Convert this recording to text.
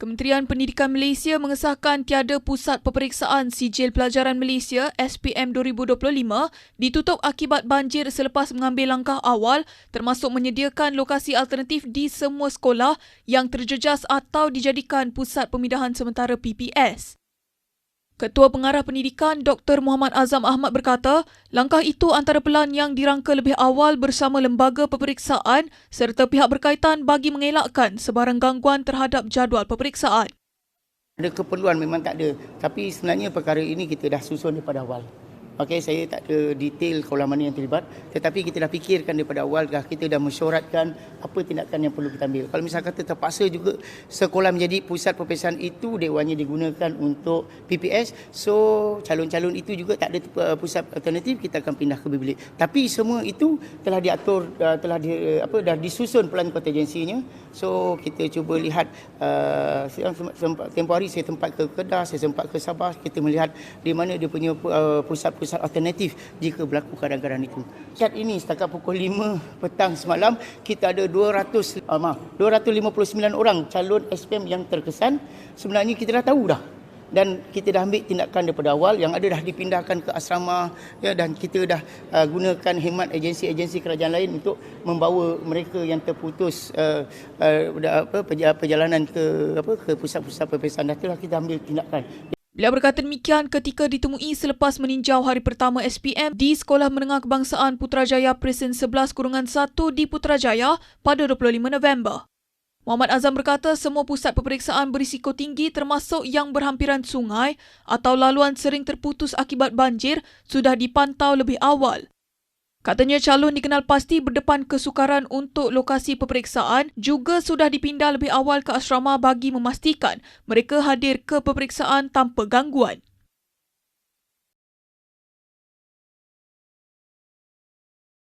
Kementerian Pendidikan Malaysia mengesahkan tiada pusat peperiksaan sijil pelajaran Malaysia SPM 2025 ditutup akibat banjir selepas mengambil langkah awal termasuk menyediakan lokasi alternatif di semua sekolah yang terjejas atau dijadikan pusat pemindahan sementara PPS. Ketua Pengarah Pendidikan Dr. Muhammad Azam Ahmad berkata, langkah itu antara pelan yang dirangka lebih awal bersama lembaga peperiksaan serta pihak berkaitan bagi mengelakkan sebarang gangguan terhadap jadual peperiksaan. Ada keperluan memang tak ada. Tapi sebenarnya perkara ini kita dah susun daripada awal. Okey, saya tak ada detail kaulah mana yang terlibat. Tetapi kita dah fikirkan daripada awal, dah kita dah mesyuaratkan apa tindakan yang perlu kita ambil. Kalau misalnya kata terpaksa juga sekolah menjadi pusat perpesaan itu, dewannya digunakan untuk PPS. So, calon-calon itu juga tak ada uh, pusat alternatif, kita akan pindah ke bilik. Tapi semua itu telah diatur, uh, telah di, uh, apa, dah disusun pelan kontingensinya. So, kita cuba lihat, uh, tempoh hari saya tempat ke Kedah, saya sempat ke Sabah, kita melihat di mana dia punya pusat-pusat pusat alternatif jika berlaku keadaan-keadaan itu. Saat ini setakat pukul 5 petang semalam kita ada 200 uh, maaf 259 orang calon SPM yang terkesan. Sebenarnya kita dah tahu dah dan kita dah ambil tindakan daripada awal yang ada dah dipindahkan ke asrama ya dan kita dah uh, gunakan hemat agensi-agensi kerajaan lain untuk membawa mereka yang terputus uh, uh, apa perjalanan ke apa ke pusat-pusat peperiksaan dah telah kita ambil tindakan Beliau berkata demikian ketika ditemui selepas meninjau hari pertama SPM di Sekolah Menengah Kebangsaan Putrajaya Presen 11 Kurungan 1 di Putrajaya pada 25 November. Muhammad Azam berkata semua pusat peperiksaan berisiko tinggi termasuk yang berhampiran sungai atau laluan sering terputus akibat banjir sudah dipantau lebih awal. Katanya calon dikenal pasti berdepan kesukaran untuk lokasi peperiksaan juga sudah dipindah lebih awal ke asrama bagi memastikan mereka hadir ke peperiksaan tanpa gangguan.